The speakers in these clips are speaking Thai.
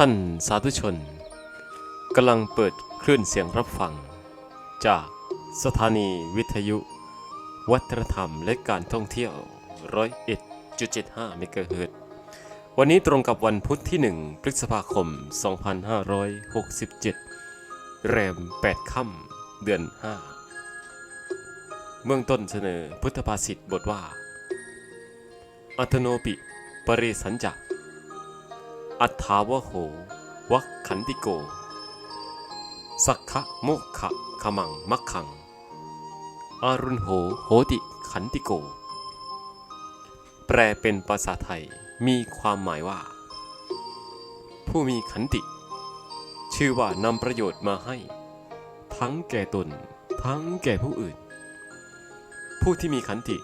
ท่านสาธุชนกำลังเปิดคลื่นเสียงรับฟัง จากสถานีวิทยุ วัฒนธรรมและการท่องเที่ยวร้อยเอ็ดจุดเจ็ดห้าเมกะเฮิรตวันนี้ตรงกับวันพุธที่1พฤษภาคม 2567 แรม 8 ค่ำเดือน 5 เมืองต้นเสนอพุทธภาษิตบทว่า อัตโนปิ ปริสัญจะ อัฏฐาวโหวัคขันติโก สักขะโมกขะขมังมักขัง อารุณโหโหติขันติโก แปลเป็นภาษาไทยมีความหมายว่า ผู้มีขันติ ชื่อว่านำประโยชน์มาให้ ทั้งแก่ตน ทั้งแก่ผู้อื่น ผู้ที่มีขันติ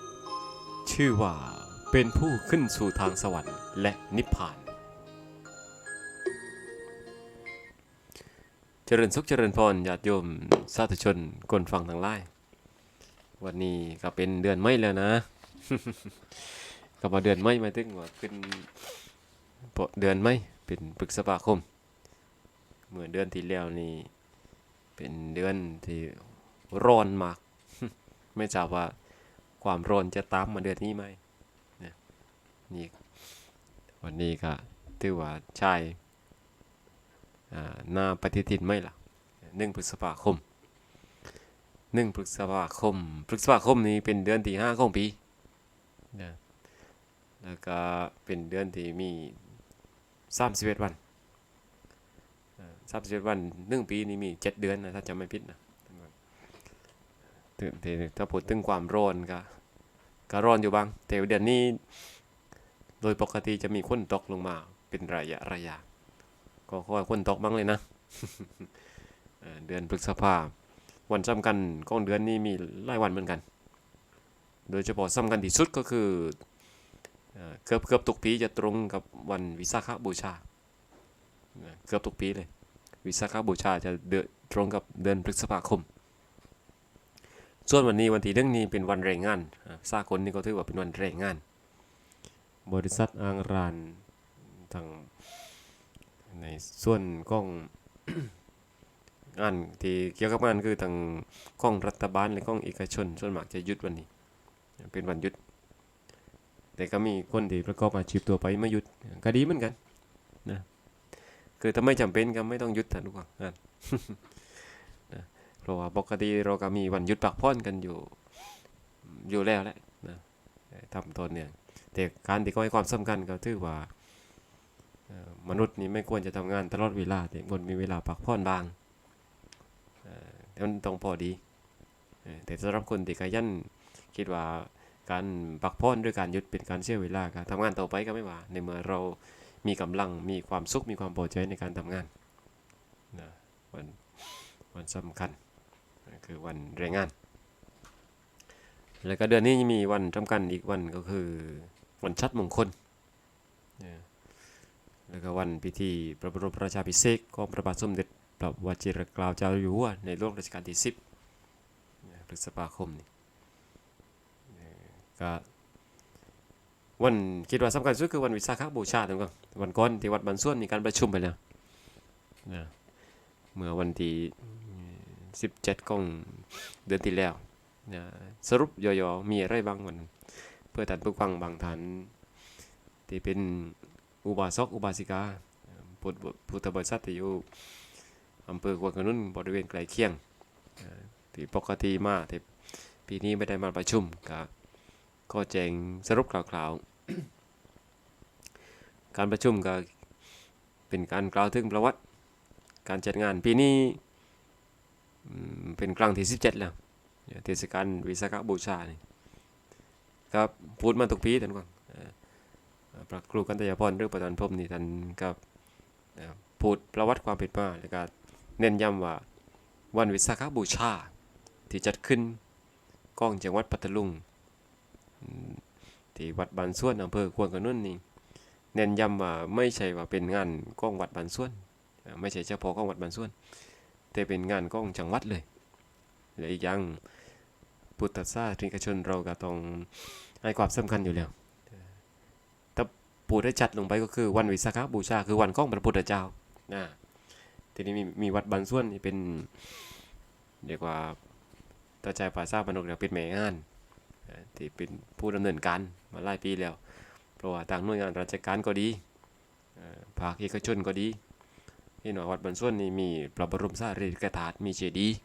ชื่อว่าเป็นผู้ขึ้นสู่ทางสวรรค์และนิพพาน จริญสุขเจริญพรญาติโยมสาธุชนคนฟังทางไลน์วันนี้ก็เป็นเดือนไม่แล้วนะ ก็มาเดือนไม่มาถึงว่าเป็นปะเดือนไม่เป็นพฤษภาคมเมื่อเดือนที่แล้วนี่เป็นเดือนที่ร้อนมาก ไม่ทราบว่าความร้อนจะตามมาเดือนนี้ไหมนี่วันนี้ก็ถือว่าใช่ หน้าปฏิทินไม่ล่ะหนึ่งพฤษภาคมหนึ่งพฤษภาคมพฤษภาคมนี้เป็นเดือนที่ห้าของปีนะแล้วก็เป็นเดือนที่มีสามสิบเอ็ดวันสามสิบเอ็ดวันหนึ่งปีนี้มีเจ็ดเดือนนะถ้าจำไม่ผิดนะถ้าพูดถึงความร้อนก็ก็ร้อนอยู่บ้าง แต่เดือนนี้ โดยปกติจะมีฝนตกลงมาเป็นระยะระยะ ก็ขอให้คนตกบ้างเลยนะเดือนพฤษภาวันสำคัญของเดือนนี้มีหลายวันเหมือนกัน โดยเฉพาะสำคัญที่สุดก็คือเกือบเกือบทุกปีจะตรงกับวันวิสาขบูชาเกือบทุกปีเลย วิสาขบูชาจะเดือตรงกับเดือนพฤษภาคม ส่วนวันนี้วันที่หนึ่งนี้เป็นวันแรงงานอ่าสากลนี่ก็ถือว่าเป็นวันแรงงาน บริษัทอางรานทาง ในส่วนของงานที่เกี่ยวกับงานคือทางของรัฐบาลและของเอกชน ส่วนมากจะหยุดวันนี้ เป็นวันหยุด แต่ก็มีคนที่ประกอบอาชีพตัวไปไม่หยุดก็ดีเหมือนกันนะคือถ้าไม่จำเป็นก็ไม่ต้องหยุดนะทุกคนงานนะเพราะว่าปกติเราก็มีวันหยุดพักผ่อนกันอยู่อยู่แล้วแหละนะทำตนเนี่ยแต่การที่เขาให้ความสำคัญก็ถือว่า มนุษย์นี่ไม่ควรจะทำงานตลอดเวลาแต่ควรมีเวลาพักผ่อนบ้างเอ่อแต่มันต้องพอดี แต่สำหรับคนที่ขยันคิดว่าการพักผ่อนด้วยการหยุดเป็นการเสียเวลาการทำงานต่อไปก็ไม่ว่า ในเมื่อเรามีกำลังมีความสุขมีความพอใจในการทำงานนะวันวันสำคัญคือวันแรงงาน แล้วก็เดือนนี้มีวันสำคัญอีกวันก็คือวันชัดมงคล แล้วก็วันพิธีพระบรมราชาภิเษกของพระบาทสมเด็จพระวชิรเกล้าเจ้าอยู่หัวในหลวงรัชกาลที่ 10พฤษภาคมนี่ก็วันคิดว่าสำคัญสุดคือวันวิสาขบูชาถูกต้องวันก่อนที่วัดบรรส่วนมีการประชุมไปแล้วนะเมื่อวันที่ 17ของเดือนที่แล้วนะสรุปย่อๆมีอะไรบ้างวันนั้นเพื่อท่านผู้ฟังบางท่านที่เป็น อุบาสกอุบาสิกาพุทธพุทธบริษัทที่อยู่อำเภอควนขนุนบริเวณใกลเคียงที่ปกติมาแต่ปีนี้ไม่ได้มาประชุมก็ก็แจ้งสรุปคร่าวๆ การประชุมก็เป็นการกล่าวถึงประวัติ การจัดงานปีนี้เป็นครั้งที่ 17 แล้วเทศกาลวิสาขบูชานี่ก็พูดมาทุกปีท่านก่อน พระครูกันตยาพรหรือประธานพรมนี่ท่านก็พูดประวัติความเป็นมาแล้วก็เน้นย้ำว่าวันวิสาขบูชาที่จัดขึ้นก้องจังหวัดปัตตลุงที่วัดบานส่วนอำเภอควนกระนุ่นนี่เน้นย้ำว่าไม่ใช่ว่าเป็นงานก้องวัดบานส่วน ไม่ใช่เฉพาะก้องวัดบานส่วน แต่เป็นงานก้องจังหวัดเลยและอีกอย่างพุทธศาสนิกชนเราก็ต้องให้ความสำคัญอยู่แล้ว พูดได้ชัดลงไปก็คือวันวิสาขบูชา คือวันของพระพุทธเจ้านะทีนี้มีมีวัดบางส่วนนี่เป็นเรียกว่าตาใจภาษาบรรดกเรียกเป็นแม่งานที่เป็นผู้ดำเนินการมาหลายปีแล้วเพราะว่าทางหน่วยงานราชการก็ดีภาคเอกชนก็ดีเห็นว่าวัดบางส่วนนี่มีพระบรมสารีริกธาตุมีเจดีย์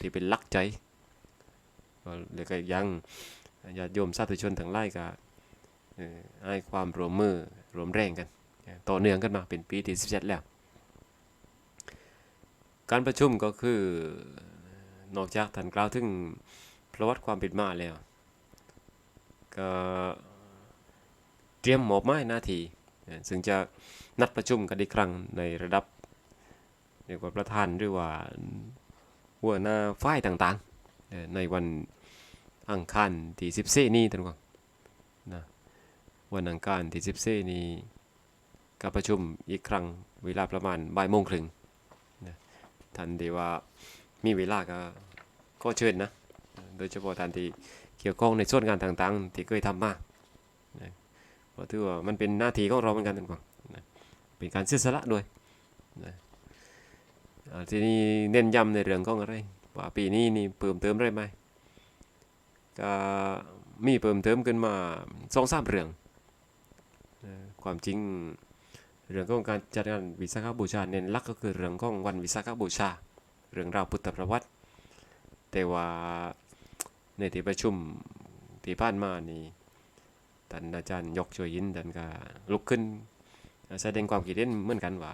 ที่เป็นลักใจก็เลยก็ยังญาติโยมสาธุชนทั้งหลายก็ ให้ความรวมมือรวมแรงกัน ต่อเนื่องกันมาเป็นปีที่17แล้ว การประชุมก็คือนอกจากท่านกล่าวถึงประวัติความเป็นมาแล้ว ก็เตรียมหมอบไม้หน้าที่ซึ่งจะนัดประชุมกันอีกครั้งในระดับเรียกว่าประธานหรือว่าหัวหน้าฝ่ายต่างๆ ในวันอังคารที่14 นี้ท่านว่านะ วันอังคารที่14นี้การประชุมอีกครั้งเวลาประมาณบ่ายโมงครึ่งนะท่านที่ว่ามีเวลาก็ก็เชิญนะ โดยเฉพาะท่านที่เกี่ยวข้องในส่วนงานต่างๆ ที่เคยทำมานะเพราะถือว่ามันเป็นหน้าที่ของเราเหมือนกันท่านกวางนะเป็นการเสียสละด้วยนะอ่าทีนี้เน้นย้ำในเรื่องของอะไรว่าปีนี้นี่เพิ่มเติมได้ไหมก็มีเพิ่มเติมขึ้นมาสองสามเรื่อง ความจริง เรื่องของการจัดงานวิสาขบูชาเน้นลักก็คือเรื่องของวันวิสาขบูชา เรื่องราวพุทธประวัติ แต่ว่าในที่ประชุมที่ผ่านมานี่ท่านอาจารย์ยกช่วยยินท่านก็ลุกขึ้นแสดงความคิดเห็นเหมือนกันว่า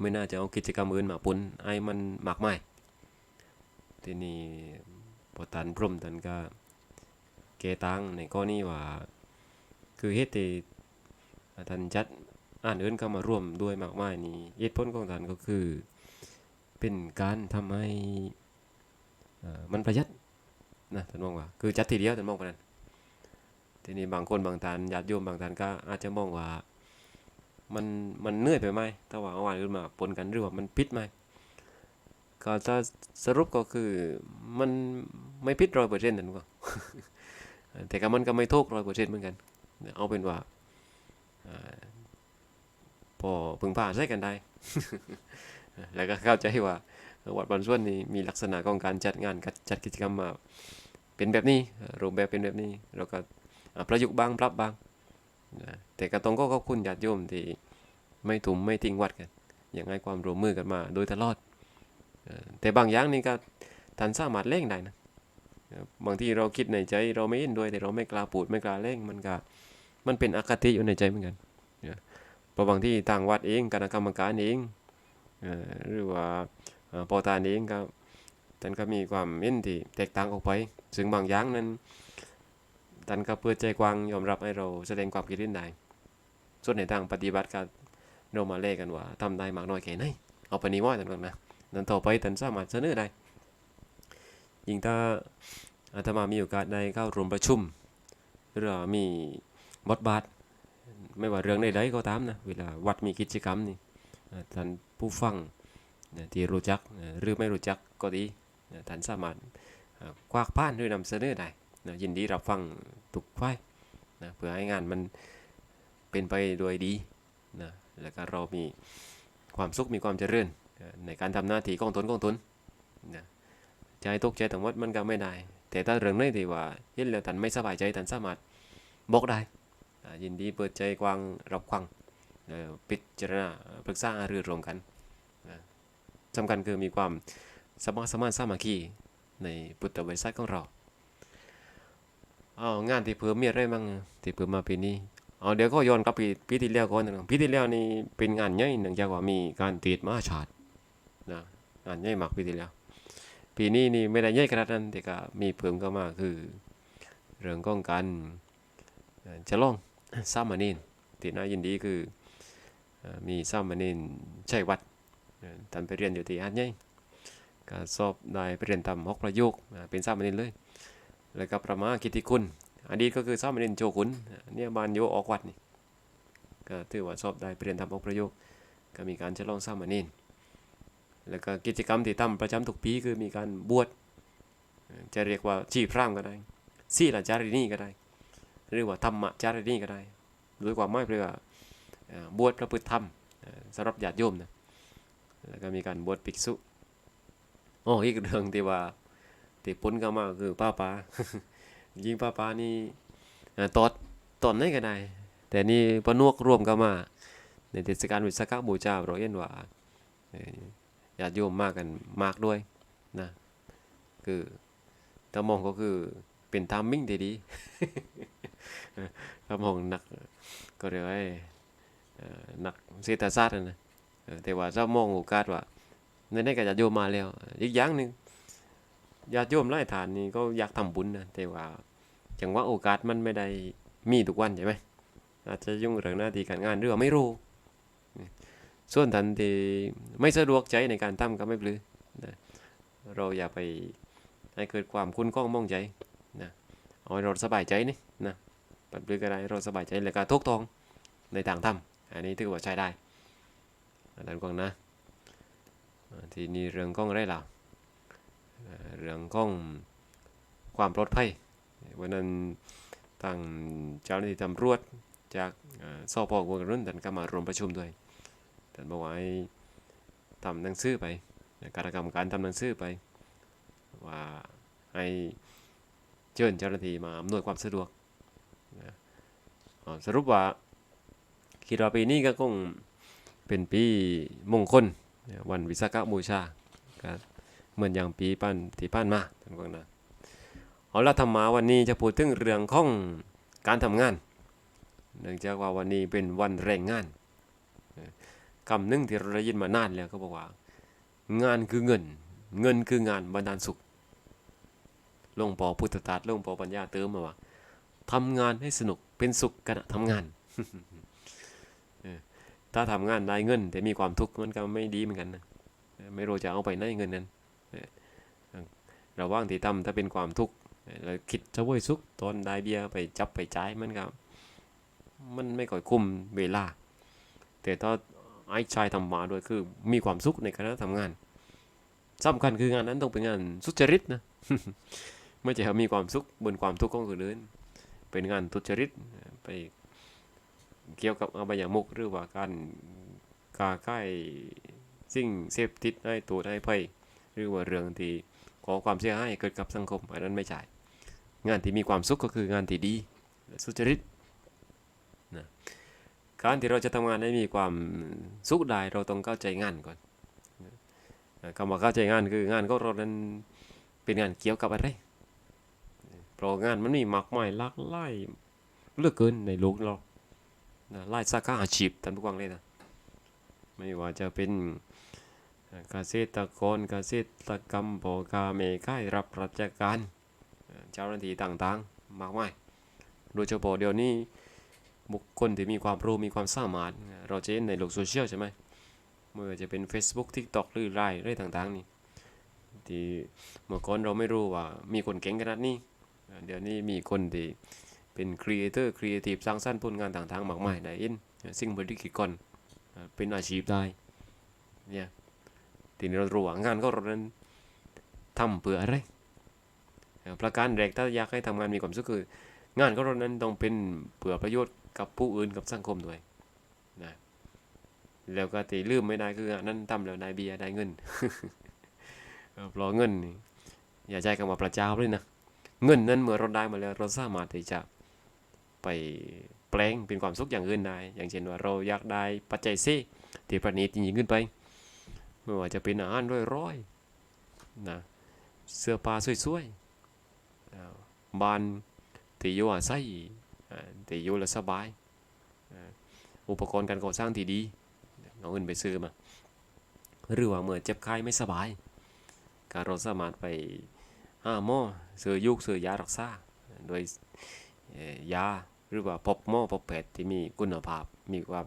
ไม่น่าจะเอากิจกรรมอื่นมาปนไอ้มันมากมายทีนี้พอท่านพรมท่านก็เกตังในข้อนี้ว่า คือเหตุ ท่านจัดอ่านอื่นเข้ามาร่วมด้วยมากมายนี่เหตุผลของท่านก็คือ เป็นการทำให้มันประหยัดนะท่านมองว่า คือจัดทีเดียวท่านมองว่านั้นทีนี้บางคนบางท่านญาติโยมบางท่านก็อาจจะมองว่ามันมันเหนื่อยไปไหมถ้าว่าเอาอ่านอื่นมาปนกันหรือว่ามันผิดไหมก็จะสรุปก็คือมันไม่ผิดร้อยเปอร์เซ็นต์ท่นก็แต่ก็มันก็ไม่ถูกร้อยเปอร์เซ็นต์เหมือนกัน เอาเป็นว่า พอพึงพาใช้กันได้ แล้วก็เข้าใจว่าวัดบางส่วนนี้มีลักษณะของการจัดงานจัดกิจกรรมมาเป็นแบบนี้รูปแบบเป็นแบบนี้เราก็ประยุกต์บ้างปรับบ้างนะแต่ก็ต้องก็ขอบคุณญาติโยมที่ไม่ถุมไม่ทิ้งวัดกัน อย่างให้ความร่วมมือกันมา โดยตลอด แต่บางอย่างนี่ก็ท่านสามารถเล่งได้นะบางทีเราคิดในใจเราไม่เห็นด้วยแต่เราไม่กล้าพูดไม่กล้าเล่งมันก็ มันเป็นอคติอยู่ในใจเหมือนกันเนี่ยระบางที่ทางวัดเองคณะกรรมการเองอ่อหรือว่าเอ่อปอตานเองก็ท่านก็มีความเห็นที่แตกต่างออกไปซึ่งบางอย่างนั้นท่านก็เปิดใจกว้างยอมรับให้เราแสดงความคิดเห็นได้ส่วนในทางปฏิบัติก็เรามาเล่กันว่าทำได้มากน้อยแค่ไหนเอาไปนี้ว่าท่านก่อนนะนั้นต่อไปท่านสามารถเสนอได้ยิ่งถ้าอาตมามีโอกาสได้เข้าร่วมประชุมหรือมี บทบาท ไม่ว่าเรื่องใดๆก็ตามนะเวลาวัดมีกิจกรรมนี่ท่านผู้ฟังนะที่รู้จักหรือไม่รู้จักก็ดีท่านสามารถควักผ่านหรือนำเสนอได้ยินดีรับฟังทุกฝ่ายนะเพื่อให้งานมันเป็นไปโดยดีนะแล้วก็เรามีความสุขมีความเจริญในการทำหน้าที่ของตนของตนนะใจตกใจทั้งหมดมันก็ไม่ได้ แต่ถ้าเรื่องไหนที่ว่าเห็นแล้วท่านไม่สบายใจท่านสามารถบอกได้ ยินดีเปิดใจกว้างรับฟังพิจารณาปรึกษาหารือรวมกันสำคัญคือมีความสมัครสมานสามัคคีในพุทธบริษัทของเราเอางานที่เพิ่มมีอะไรบ้างที่เพิ่มมาปีนี้เอาเดี๋ยวก็ย้อนกลับปีปีที่แล้วก่อนนะปีที่แล้วนี่เป็นงานใหญ่เนื่งจากว่ามีการตีดมาชาตินะงานใหญ่มากปีที่แล้ว ปีนี้นี่ไม่ได้ใหญ่ขนาดนั้นแต่ก็มีเพิ่มเข้ามาคือ เรื่องของการเอ่อจะลอง สามเณรที่น่ายินดีคือเอ่อมีสามเณรชัยวัดท่านไปเรียนอยู่ที่อาดใหญ่ก็สอบได้ไปเรียนตามฮอกประโยคอ่าเป็นสามเณรเลย แล้วก็ประมากิตติคุณอดีตก็คือสามเณรโจขุนเนี่ยบานโยออกวัดนี่ก็ถือว่าสอบได้ไปเรียนตามฮอกประโยคก็มีการจะลองสามเณรแล้วก็กิจกรรมที่ทำประจำทุกปีคือมีการบวชจะเรียกว่าชีพรามก็ได้ศีลาจารินีก็ได้ หรือว่าธรรมจารินีก็ได้โดยความหมายเพื่อเอ่อบวชประพฤติธรรมสำหรับญาติโยมนะแล้วก็มีการบวชภิกษุอ๋ออีกเรื่องที่ว่าที่ปุ้นเข้ามาคือป้าป้ายิงป้าป้านี่ตอดตอนไหนก็ได้ แต่นี่ปนวกร่วมกันมา ในเทศกาลวิสาขบูชาเราเห็นว่าญาติโยมมากกันมากด้วยนะคือถ้ามองก็คือเป็นทามมิ่งที่ดี ถ้ามองนักก็เรียกว่านักเศรษฐศาสตร์นะแต่ว่าถ้ามองโอกาสว่าในนี้ก็ญาติโยมมาแล้ว อีกอย่างหนึ่งญาติโยมไล่ฐานนี่ก็อยากทำบุญนะแต่ว่าจังว่าโอกาสมันไม่ได้มีทุกวันใช่ไหมอาจจะยุ่งเรื่องหน้าที่การงานหรือว่าไม่รู้ ส่วนทันที่ไม่สะดวกใจในการทำก็ไม่ปลือนะเราอย่าไปให้เกิดความคุ้นข้องมองใจนะเอาให้เราสบายใจนี่ ปัดปลือก็ได้เราสบายใจแล้วก็ทุกทองในทางทำอันนี้ถือว่าใช้ได้อาจารย์กวางนะทีนี้เรื่องของอะไรล่ะเอ่อเรื่องของความปลอดภัยวันนั้นทางเจ้าหน้าที่ตำรวจจากเอ่อสพกวงรุ่นท่านก็มารวมประชุมด้วยท่านบอกว่าให้ทำหนังสือไปการกรรมการทำหนังสือไป ว่าให้เชิญเจ้าหน้าที่มาอำนวยความสะดวก นะสรุปว่าคิดว่าปีนี้ก็คงเป็นปีมงคลวันวิสาขบูชาเหมือนอย่างปีปั้นที่ผ่านมาท่านผู้นะเอาละธรรมาวันนี้จะพูดถึงเรื่องของการทำงาน เนื่องจากว่าวันนี้เป็นวันแรงงานคำหนึงที่เราได้ยินมานานแล้วก็บอกว่า งานคือเงิน เงินคืองานบรรดาลสุขหลวงปอพุทธทาสหลวงปอปัญญาเติมมาว่า ทำงานให้สนุกเป็นสุขขณะทำงาน ถ้าทำงานได้เงิน แต่มีความทุกข์มันก็ไม่ดีเหมือนกันนะไม่รู้จะเอาไปไหนเงินนั้นเระว่างที่ทำถ้าเป็นความทุกข์เออแล้วคิดจะว้ยสุขตอนได้เบียไปจับไปจ่ายมันก็มันไม่ค่อยคุ้มเวลา แต่ถ้าไอ้ชายทำมาด้วยคือมีความสุขในคณะทำงานสำคัญคืองานนั้นต้องเป็นงานสุจริตนะไม่ใช่มีความสุขบนความทุกข์ของคนอื่น เป็นงานทุจริตไปเกี่ยวกับอบายมุกหรือว่าการกาค่ายสิ่งเสพติดให้ตัวให้ภัยหรือว่าเรื่องที่ขอความเสียหายเกิดกับสังคมอันนั้นไม่ใช่งานที่มีความสุขก็คืองานที่ดีสุจริตการที่เราจะทำงานให้มีความสุขได้เราต้องเข้าใจงานก่อนคำว่าเข้าใจงานคืองานของเรานั้นเป็นงานเกี่ยวกับอะไร เพราะงานมันมีมากมายหลากหลายเหลือกเกินในโลกเรานะหลายสาขาอาชีพท่านผู้ฟังเลยนะไม่ว่าจะเป็นเกษตรกรเกษตรกรรมพ่อค้าแม่ขายรับราชการเจ้าหน้าที่ต่างๆ มากมายโดยเฉพาะเดี๋ยวนี้บุคคลที่มีความรู้มีความสามารถ เราจะเห็นในโลกโซเชียลใช่ไหมเมื่อจะเป็น Facebook TikTok หรือไลน์อะไรต่างๆนี่ที่เมื่อก่อนเราไม่รู้ว่ามีคนเก่งขนาดนี้อ่ เดี๋ยวนี้มีคนที่เป็นครีเอเตอร์ครีเอทีฟสร้างสรรค์ผลงานต่างๆมากมายได้เห็นสิ่งบริกิจก่อนเป็นอาชีพได้เนี่ยทีนี้เรารู้ว่างานของเรานั้นทำเพื่ออะไรประการแรกถ้าอยากให้ทำงานมีความสุขคือ งานของเรานั้นต้องเป็นเผื่อประโยชน์กับผู้อื่นกับสังคมด้วยนะแล้วก็ตีลืมไม่ได้คืองานนั้นทำแล้วได้เบียร์ได้เงินเอเพราะเงินอย่าใจคำว่าประเจ้าเลยนะ เงินนั้นเมื่อเราได้มาแล้วเราสามารถที่จะไปแปลงเป็นความสุขอย่างอื่นได้ อย่างเช่นว่าเราอยากได้ปัจจัยซีที่ประณีตยิ่งขึ้นไป ไม่ว่าจะเป็นอาหารร้อยๆนะเสื้อผ้าสวยๆบ้านที่อยู่อาศัยอ่าที่อยู่แล้วสบาย อุปกรณ์การก่อสร้างที่ดีเอาเงินไปซื้อมา หรือว่าเมื่อเจ็บไข้ไม่สบาย การเราสามารถไป หาหมอซื้อยุกซื้อยารักษาโดยยาหรือว่าพบหมอพบแพทย์ที่มีคุณภาพมีความ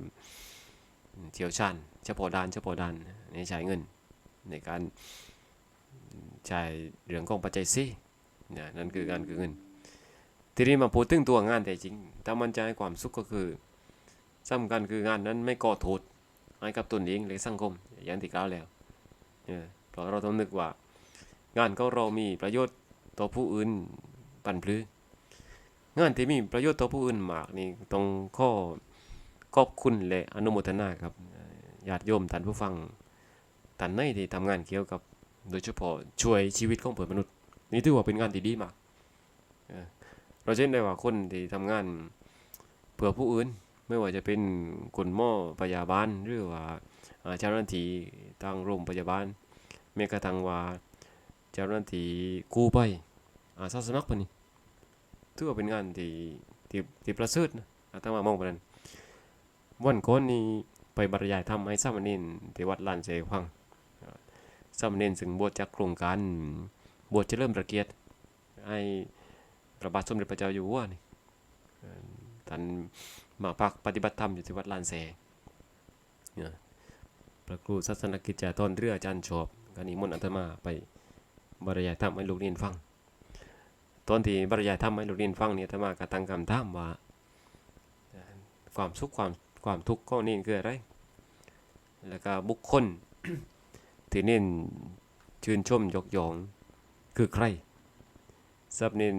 เชี่ยวชาญเฉพาะด้านเฉพาะด้านในใช้เงิน ในการใช้เรื่องของปัจจัยซีเนี่นั่นคือการคือเงิน ทีนี้มาพูดถึงตัวงานแต่จริงถ้ามันจะให้ความสุขก็คือสำคัญคืองานนั้นไม่ก่อโทษให้กับตนเองหรือสังคมอย่างที่กล่าวแล้วเออเพราะเราต้องนึกว่า งานของเรามีประโยชน์ต่อผู้อื่นปันพลืองานที่มีประโยชน์ต่อผู้อื่นมากนี่ต้องข้อขอบคุณและอนุโมทนาครับอ่อญาติโยมท่านผู้ฟังท่านไหนที่ทำงานเกี่ยวกับ โดยเฉพาะช่วยชีวิตของเปิดมนุษย์ นี่ถือว่าเป็นงานที่ดีมากเราเห็นได้ว่าคนที่ทำงานเพื่อผู้อื่นไม่ว่าจะเป็นคุณหม้อพยาบาลหรือว่าอ่าเจ้าหน้าที่ทางโรงพยาบาลแม้กระทั่งว่า เจ้าหน้าที่กู้ภัยอาสาสมัครปะนี่ถือว่าเป็นงานที่ที่ที่ประเสริฐนะอาตมามองไปนั้นวันก่อนนี้ไปบรรยายธรรมให้สามเณรที่วัดลานเสฟังสามเณรซึ่งบวชจากโครงการบวชเฉลิมพระเกียรติให้พระบาทสมเด็จพระเจ้าอยู่หัวนี่เอ่อท่านมาพักปฏิบัติธรรมอยู่ที่วัดลานเสเนี่ยพระครูศาสนกิจจาตอนเรืออาจารย์ชอบก็นิมนต์อาตมาไป บรรยายธรรมให้ลูกเรียนฟัง ตอนที่บรรยายธรรมให้ลูกเรียนฟังเนี่ยอาตมาก็ตั้งคำถามว่าเอ่อความสุขความความทุกข์ของนี่คืออะไร แล้วก็บุคคลที่น้นชื่นชมยกย่องคือใครซับเน้น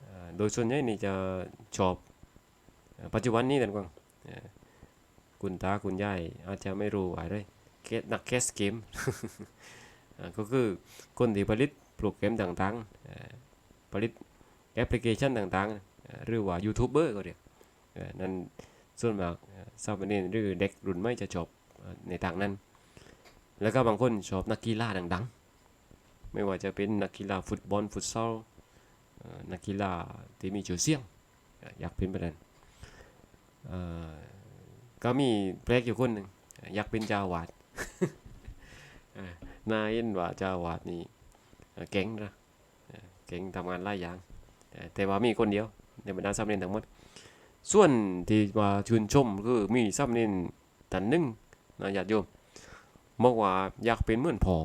เอ่อโดยส่วนใหญ่นี่จะชอบปัจจุบันนี้กันกว่างเอ่อคุณตาคุณยายอาจจะไม่รู้อะไรเกสนักแคสเกม ก็คือคนที่ผลิตโปรแกรมต่างๆผลิตแอปพลิเคชันต่างๆ หรือว่ายูทูบเบอร์ก็เรียกนั่นส่วนมากเอ่อทราบว่านหรือเด็กรุ่นใหม่จะชอบในทางนั้น แล้วก็บางคนชอบนักกีฬาดังๆ ไม่ว่าจะเป็นนักกีฬาฟุตบอลฟุตซอลนักกีฬาที่มีชื่อเสียงเอ่อยากเป็นแบบนั้นก็มีแปลกอยู่คนหนึ่งอยากเป็นเจ้าวาด นายเห็นว่าเจ้าวาดนี่เก่งนะเก่งทำงานหลายอย่าง แต่ว่ามีคนเดียวในบรรดาสามเณรทั้งหมด ส่วนที่ว่าชื่นชมคือมีสามเณรท่านหนึ่งนะญาติโยมบอกว่าอยากเป็นเหมือนพอ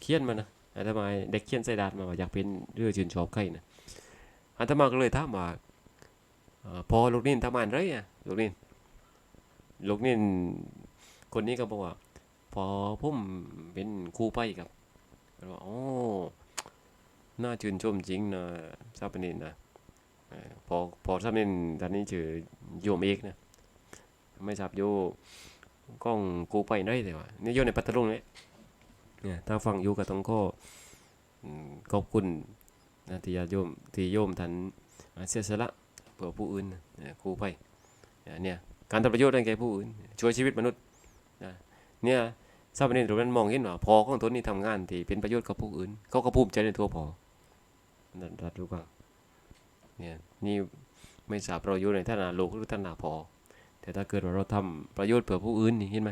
เขียนมานะอาตมาเด็กเขียนใส่ดาดมาว่าอยากเป็นเรื่องชื่นชอบใครนะอาตมาก็เลยถามว่าพอลูกนินทำงานไรอะลูกนินลูกนินคนนี้ก็บอกว่า พอผมเป็นครูไปครับก็บอกโอ้น่าชื่นชมจริงนะทราบปนินนะพอพอทราบนินตอนนี้ชื่อโยมเอกนะไม่ทราบโยกล้องกูไปได้แต่ว่านี่อยู่ในปัตตานีเนี่ยเนี่ยถ้าฟังอยู่ก็ต้องก็ขอบคุณนะที่ญาติโยมที่โยมท่านเสียสละเพื่อผู้อื่นนะเนี่ยกูไปเนี่ยการทำประโยชน์ให้แก่ผู้อื่นช่วยชีวิตมนุษย์นะเนี่ย ทราบประเด็นตรงนั้นมองเห็นว่าพอของตนนี่ทำงานที่เป็นประโยชน์กับผู้อื่น เขาก็ภูมิใจในตัวพอรัดรู้บ้างเนี่ยนี่ไม่ทราบเราอยู่ในฐานะลูกหรือฐานะพอ แต่ถ้าเกิดว่าเราทำประโยชน์เพื่อผู้อื่นนี่เห็นไหม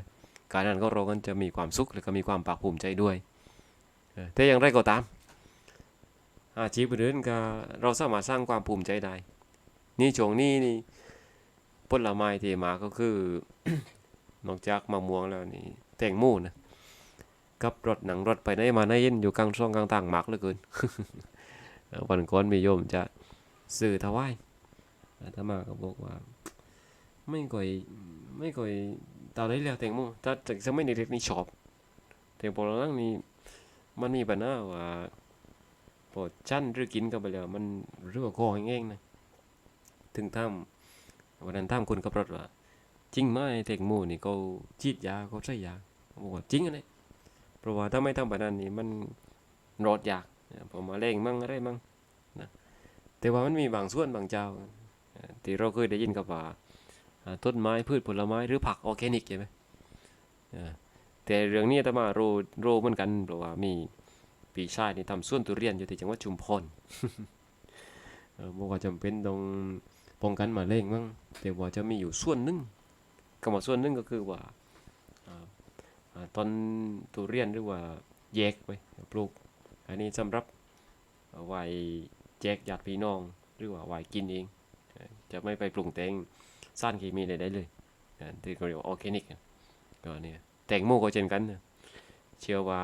การนั้นก็เราก็จะมีความสุขและก็มีความภาคภูมิใจด้วยแต่อย่างไรก็ตาม อาชีพอื่นก็เราสามารถสร้างความภูมิใจได้ นี่ช่วงนี้นี่ผลไม้ที่มาก็คือนอกจากมะม่วงแล้วนี่ แตงโมนะกับรถหนังรถไปไหนมาไหนเย็นอยู่กลางช่องกลางต่างหมากเหลือเกินวันก่อนมีโยมจะสื่อถวายอาตมาก็บอกว่า ไม่ค่อยไม่ค่อยตอนนี้แล้วแต่งโมถ้าจากสมัยเด็กนี่ชอบแต่พอหลังนี่มันมีปัญหาว่าพอชั้นหรือกินกันไปแล้วมันเรื่องคอแห้งๆนะถึงทำวันนั้นทำคนขับรถว่าจริงไหมแตงโมนี่เขาฉีดยาเขาใช้ยา ผมบอกว่าจริงอันนี้เพราะว่าถ้าไม่ทำแบบนั้นนี่มันรอดยากผมมาเร่งมั่งอะไรมั่งนะแต่ว่ามันมีบางส่วนบางเจ้าที่เราเคยได้ยินกับว่าต้นไม้พืชผลไม้หรือผักออร์แกนิกใช่ไหมแต่เรื่องนี้ตมาโรโรเหมือนกันเพราะว่ามีปีชาตินี่ทำส่วนทุเรียนอยู่ที่จังหวัดชุมพรบอกว่าจำเป็นต้องป้องกันมะเร็งมั้งแต่ว่าจะมีอยู่ส่วนหนึ่งคำว่าส่วนหนึ่งก็คือว่า ต้นทุเรียนหรือว่าแยกไปปลูก อันนี้สำหรับไว้แจกญาติพี่น้อง หรือว่าไว้กินเอง จะไม่ไปปรุงแต่งสารเคมีใดๆเลยอ่าที่เขาเรียกว่าออร์แกนิกก็เนี่ยแตงโมก็เช่นกันเชื่อว่า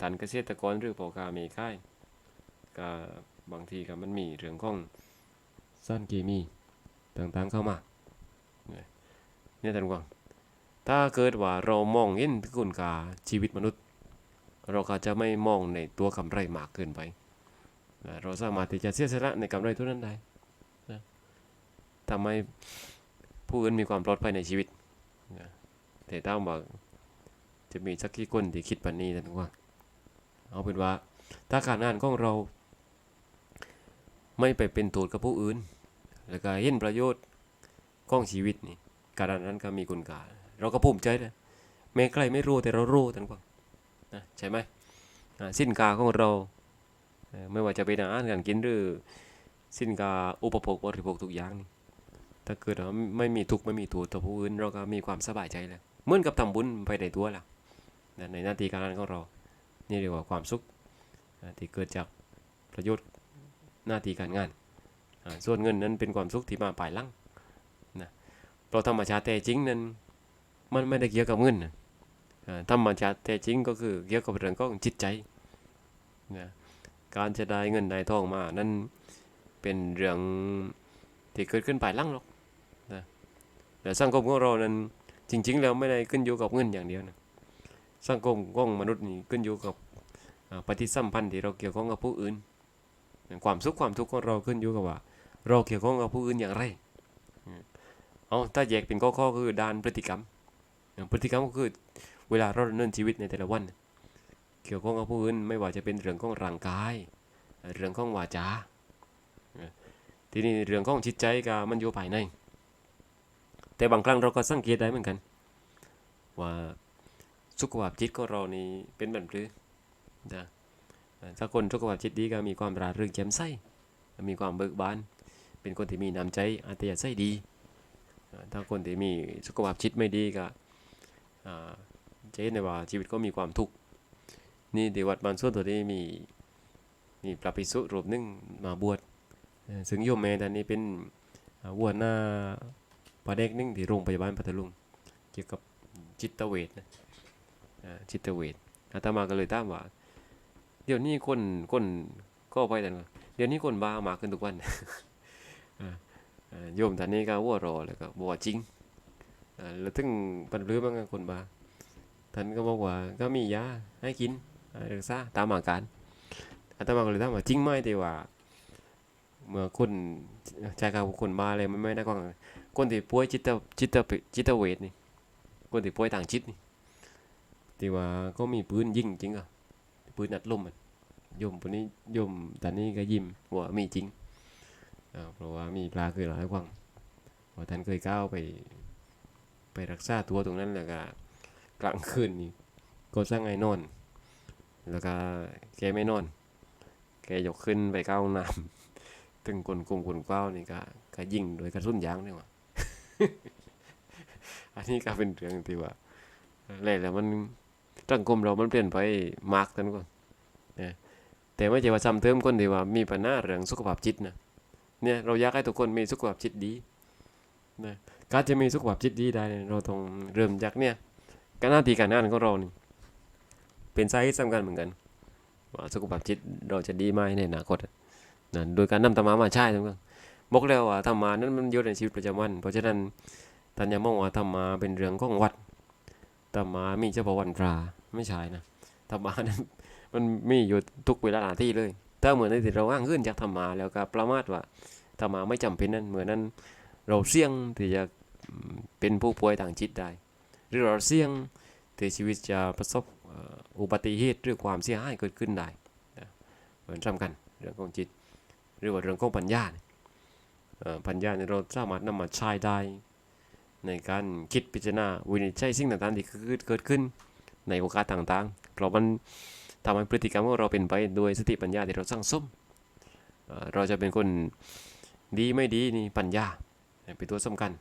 ท่านเกษตรกรหรือพ่อค้าแม่ขาก็บางทีก็มันมีเรื่องของสารเคมีต่างๆเข้ามาเนี่ยเนี่ยท่านกวาง ถ้าเกิดว่าเรามองเห็นคุณค่าชีวิตมนุษย์ เราก็จะไม่มองในตัวกำไรมากเกินไป เราสามารถที่จะเสียสละในกำไรท่านั้นได้ทำให้ผู้อื่นมีความปลอดภัยในชีวิต แต่ถ้าว่าจะมีสักกี่คนที่คิดแบบนี้นะว่า เอาเป็นว่า ถ้าการงานของเรา ไม่ไปเป็นโทษกับผู้อื่น แล้วก็เห็นประโยชน์ของชีวิตนี่ การนั้นก็มีคุณค่า เราก็ภูมิใจนะแม้ใครไม่รู้แต่เรารู้ท่านว่านะใช่ไหมสินค้าของเราไม่ว่าจะเป็นอาหารการกินหรือสินค้าอุปโภคบริโภคทุกอย่างนี่ถ้าเกิดว่าไม่มีทุกข์ไม่มีโทษต่อผู้อื่นเราก็มีความสบายใจแล้วเหมือนกับทำบุญไปในตัวแล้วนะในหน้าที่การงานของเรา นี่เรียกว่าความสุขที่เกิดจากประโยชน์หน้าที่การงาน ส่วนเงินนั้นเป็นความสุขที่มาภายลังนะเพราะธรรมชาติแท้จริงนั้น มันไม่ได้เกี่ยวกับเงินนะอ่าธรรมชาติแท้จริงก็คือเกี่ยวกับเรื่องของจิตใจนะการจะได้เงินได้ทองมานั้นเป็นเรื่องที่เกิดขึ้นภายหลังหรอกนะแต่สังคมของเรานั้นจริง ๆ แล้วไม่ได้ขึ้นอยู่กับเงินอย่างเดียวนะสังคมของมนุษย์นี่ขึ้นอยู่กับปฏิสัมพันธ์ที่เราเกี่ยวข้องกับผู้อื่น ความสุขความทุกข์ของเราขึ้นอยู่กับว่า เราเกี่ยวข้องกับผู้อื่นอย่างไร เอาถ้าแยกเป็นข้อๆคือด้านพฤติกรรม พฤติกรรมก็คือเวลาเราดำเนินชีวิตในแต่ละวัน เกี่ยวข้องกับผู้อื่นไม่ว่าจะเป็นเรื่องของร่างกาย เรื่องของวาจาทีนี้เรื่องของจิตใจก็มันอยู่ภายใน แต่บางครั้งเราก็สังเกตได้เหมือนกัน ว่าสุขภาพจิตของเรานี่เป็นแบบรือนะถ้าคนสุขภาพจิตดีก็มีความราเริงแจ่มใสมีความเบิกบาน เป็นคนที่มีน้ำใจอัธยาศัยดีถ้าคนที่มีสุขภาพจิตไม่ดีก็ จะเห็นได้ว่าชีวิตก็มีความทุกข์นี่ที่วัดบานส่วนตัวนี้มีมีพระภิกษุรูปหนึงมาบวชซึ่งโยมแม่ท่านนี้เป็นอ่าหัวหน้าประเด็กนึงที่โรงพยาบาลพัทลุงเกี่ยวกับจิตเวชนะจิตเวชอาตมาก็เลยถามว่า เดี๋ยวนี้คนคนก็ไปแต่เดี๋ยวนี้คนบ้ามากขึ้นทุกวันโยมท่านนี้ก็หัวรอแล้วก็บอกว่าจริง แล้วถึงปันรือบ้างคนบาท่านก็บอกว่าก็มียาให้กินอ่ารักษาตามอาการอาตมาก็เลยถามว่าจริงไหมที่ว่า เมื่อคนใจกับคนบาอะไรมันไม่ได้กว้าคนที่ป่วยจิตจิตจิตเวชนี่คนที่ป่วยทางจิตนี่ที่ว่าก็มีปืนยิงจริงอะปืนอัดลมอะโยมคนนี้โยมตอนนี้ก็ยิ้มว่ามีจริงอ่าเพราะว่ามีปลาเคยเล่าให้ฟังว่าท่านเคยก้าวไป ไปรักษาตัวตรงนั้นแล้วก็กลางคืนนี่ก็สร้างไงนอน แล้วก็แกไม่นอน แกยกขึ้นไปเก้าหน้ำถึงคนกลุ่มคนก้าวนี่ก็ก็ยิงโดยกระสุนยางนี่หว่าอันนี้ก็เป็นเรื่องที่ว่าอะไรแล้วมันสังคมเรามันเปลี่ยนไปมากทันก่อนนะแต่ไม่ใช่ว่าซ้ำเติมคนที่ว่ามีปัญหาเรื่องสุขภาพจิตนะเนี่ยเราอยากให้ทุกคนมีสุขภาพจิตดีนะ การจะมีสุขภาพจิตดีได้เราต้องเริ่มจากเนี่ยการหน้าที่การงานของเรานี่เป็นสาเหตุสำคัญเหมือนกันว่าสุขภาพจิตเราจะดีไหมในอนาคตนะโดยการนำธรรมะมาใช้ทั้งนั้นบอกแล้วว่าธรรมะนั้นมันอยู่ในชีวิตประจำวัน เพราะฉะนั้นท่านอย่ามองว่าธรรมะเป็นเรื่องของวัดธรรมะมีเฉพาะวันพระไม่ใช่นะธรรมะนั้นมันมีอยู่ทุกเวลาที่เลย ถ้าเหมือนที่เราอ้างขึ้นจากธรรมะแล้วก็ประมาทว่าธรรมะไม่จำเป็นนั้นเหมือนนั้นเราเสี่ยงที่จะ เป็นผู้ป่วยทางจิตได้ หรือเราเสี่ยงที่ชีวิตจะประสบอุบัติเหตุหรือความเสียหายเกิดขึ้นได้นะเหมือนสำคัญเรื่องของจิต หรือว่าเรื่องของปัญญาปัญญาเนี่ยเราสามารถนำมาใช้ได้ ในการคิดพิจารณาวินิจฉัยสิ่งต่างๆที่เกิดขึ้นในโอกาสต่างๆ เพราะมันทำให้พฤติกรรมของเราเป็นไปโดยสติปัญญาที่เราสร้างสมเอ่อเราจะเป็นคนดีไม่ดีนี่ปัญญาเป็นตัวสำคัญ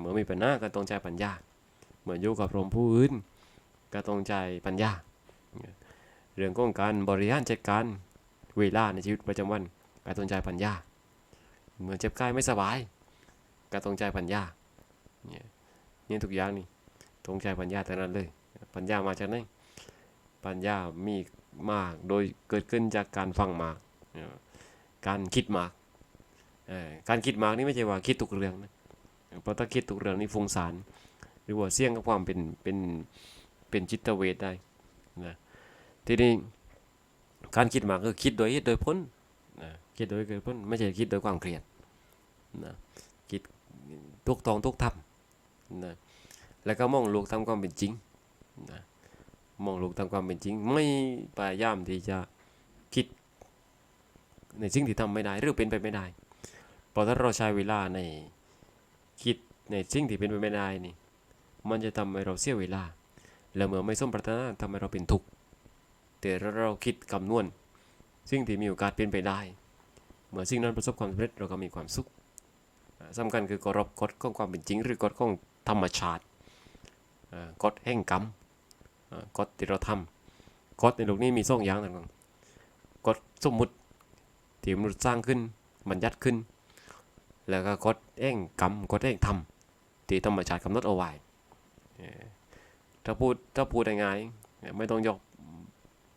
เมื่อมีปัญหาก็ต้องใช้ปัญญาเมื่ออยู่กับรมผู้อื่น ก็ต้องใช้ปัญญา เรื่องของการบริหารจัดการเวลาในชีวิตประจำวันก็ต้องใช้ปัญญาเมื่อเจ็บไข้ไม่สบายก็ต้องใช้ปัญญาเนี่ยนี่ทุกอย่างนี่ต้องใช้ปัญญาแต่นั้นเลย ปัญญามาจากไหนปัญญามีมากโดยเกิดขึ้นจากการฟังมาก การคิดมาก การคิดมากนี่ไม่ใช่ว่าคิดทุกเรื่องนะ เพราะถ้าคิดทุกเรื่องนี่ฟุ้งซ่านหรือว่าเสี่ยงกับความเป็นเป็นเป็นจิตเวทได้นะทีนี้การคิดมากคือคิดโดยเหตุโดยผลนะคิดโดยเหตุผลไม่ใช่คิดโดยความเครียดนะคิดทุกตองทุกทำนะแล้วก็มองโลกตามความเป็นจริงนะมองโลกตามความเป็นจริง ไม่พยายามที่จะคิดในสิ่งที่ทำไม่ได้หรือเป็นไปไม่ได้เพราะถ้าเราใช้เวลาใน คิดในสิ่งที่เป็นไปไม่ได้นี่ มันจะทำให้เราเสียเวลา แล้วเมื่อไม่สมปรารถนาทำให้เราเป็นทุกข์แต่ถ้าเราคิดคำนวณสิ่งที่มีโอกาสเป็นไปได้ เมื่อสิ่งนั้นประสบความสำเร็จเราก็มีความสุขอ่าสำคัญคือกรอบกฎของความเป็นจริง หรือกฎของธรรมชาติกฎแห่งกรรมกฎที่เราทำกฎในโลกนี้มีสองอย่างต่างๆกฎสมมุติที่มนุษย์สร้างขึ้นบัญญัติขึ้น แล้วก็กฎแห่งกรรมกฎแห่งธรรมที่ธรรมชาติกำหนดเอาไว้ถ้าพูดถ้าพูดง่ายไม่ต้องยก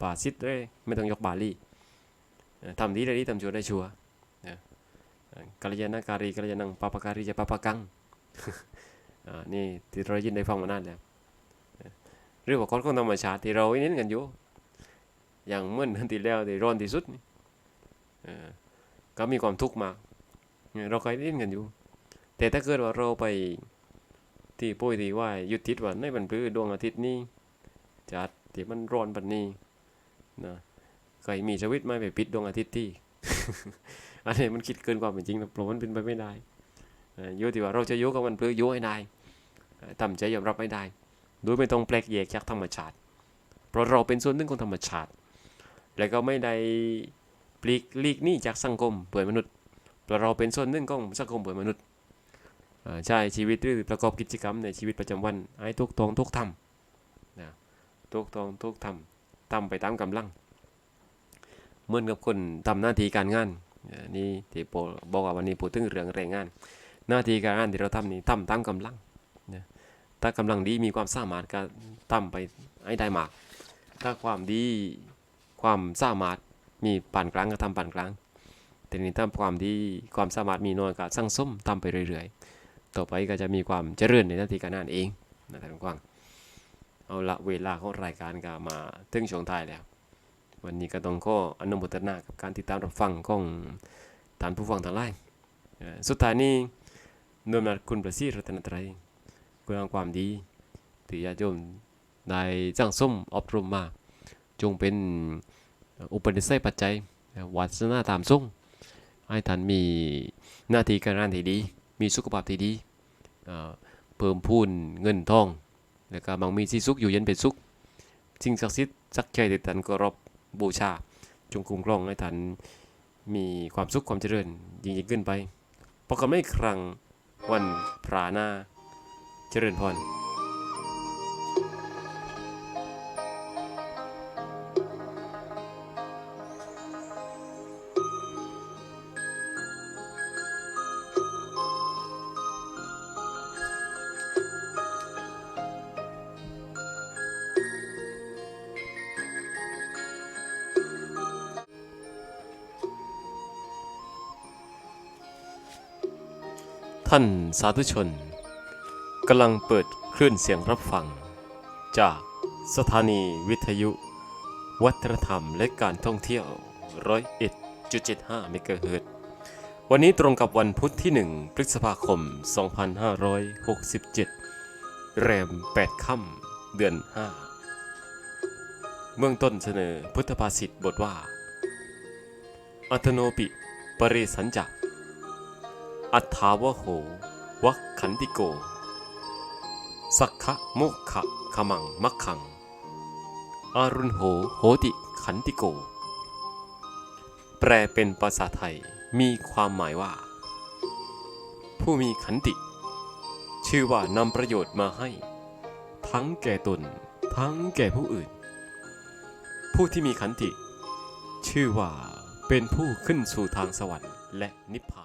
ปาซิดเลยไม่ต้องยกบาลีทำดีได้ดีทำชั่วได้ชั่วกัลยาณการีกัลยาณังปาปการีจะปาปกังนี่ที่เรายินได้ฟังมานานแล้วเรื่องของกฎของธรรมชาติที่เราเน้นกันอยู่อย่างเมื่อเดือนที่แล้วที่ร้อนที่สุดก็มีความทุกข์มาก เราเคยเน้นกันอยู่ แต่ถ้าเกิดว่าเราไปที่ปุ้ยที่ว่ายุติดว่าในบรรพฤดวงอาทิตย์นี้จัดที่มันร้อนปันนี้นะใครมีชีวิตไม่ไปปิดดวงอาทิตย์ที่ อันนี้มันคิดเกินความเป็นจริงนะเพราะมันเป็นไปไม่ได้ยู่ที่ว่าเราจะอยู่กับมันเพื่อยู่ให้ได้ทำใจยอมรับไม่ได้ โดยไม่ต้องแปลกแยกจากธรรมชาติ เพราะเราเป็นส่วนหนึ่งของธรรมชาติ และก็ไม่ได้ปลีกลีกนี้จากสังคมเปื่อยมนุษย์ เราเป็นส่วนหนึ่งของสังคมเปื่อยมนุษย์ใช่ชีวิตหรือประกอบกิจกรรมในชีวิตประจำวันให้ทุกตรงทุกทำนะทุกตรงทุกทำทำไปตามกำลังเหมือนกับคนทำหน้าที่การงานนี่ที่โปบอกว่าวันนี้พูดถึงเรื่องแรงงาน หน้าที่การงานที่เราทำนี่ทำตามกำลังนะถ้ากำลังดีมีความสามารถก็ทำไปให้ได้มาก ถ้าความดีความสามารถมีปานกลางก็ทำปานกลาง แต่นี่ถ้าความดีความสามารถมีน้อยก็สร้างส้มทำไปเรื่อยๆ ต่อไปก็จะมีความเจริญในหน้าที่การงานเองนะท่านผู้ฟังเอาละเวลาของรายการก็มาถึงช่วงท้ายแล้ว วันนี้ก็ต้องขออนุโมทนากับการติดตามรับฟังของท่านผู้ฟังทั้งหลายสุดท้ายนี้นวมนัดคุณประสิทธิ์รัตนตรัยคุณงามความดีที่ญาติโยมได้จ้างส้มอบรมมา จงเป็นอุปนิสัยปัจจัยวัฒนาตามส่ง ให้ท่านมีหน้าที่การงานที่ดี มีสุขภาพที่ดีเพิ่มพูนเงินทอง แล้วก็มังมีสีสุขอยู่เย็นเป็นสุขสิ่งศักดิ์สิทธิ์สักใจที่ท่านเคารพบูชา จงคุ้มครองให้ท่านมีความสุขความเจริญยิ่งยิ่งขึ้นไปพบกันไม่ครั้งวันพราหน้าเจริญพร ท่านสาธุชนกำลังเปิดคลื่นเสียงรับฟัง จากสถานีวิทยุ วัฒนธรรมและการท่องเที่ยวร้อยเอ็ดจุดเจ็ดห้าเมกะเฮิรตวันนี้ตรงกับวันพุธที่1พฤษภาคม 2567 แรม 8 ค่ำเดือน 5เบื้องต้นเสนอพุทธภาษิตบทว่า อัตโนปิ ปริสัญจะ อัฏฐาวโหวัคขันติโก สักขะโมกขะขมังมักขัง อารุณโหโหติขันติโก แปลเป็นภาษาไทยมีความหมายว่า ผู้มีขันติ ชื่อว่านำประโยชน์มาให้ ทั้งแก่ตน ทั้งแก่ผู้อื่น ผู้ที่มีขันติ ชื่อว่าเป็นผู้ขึ้นสู่ทางสวรรค์และนิพพาน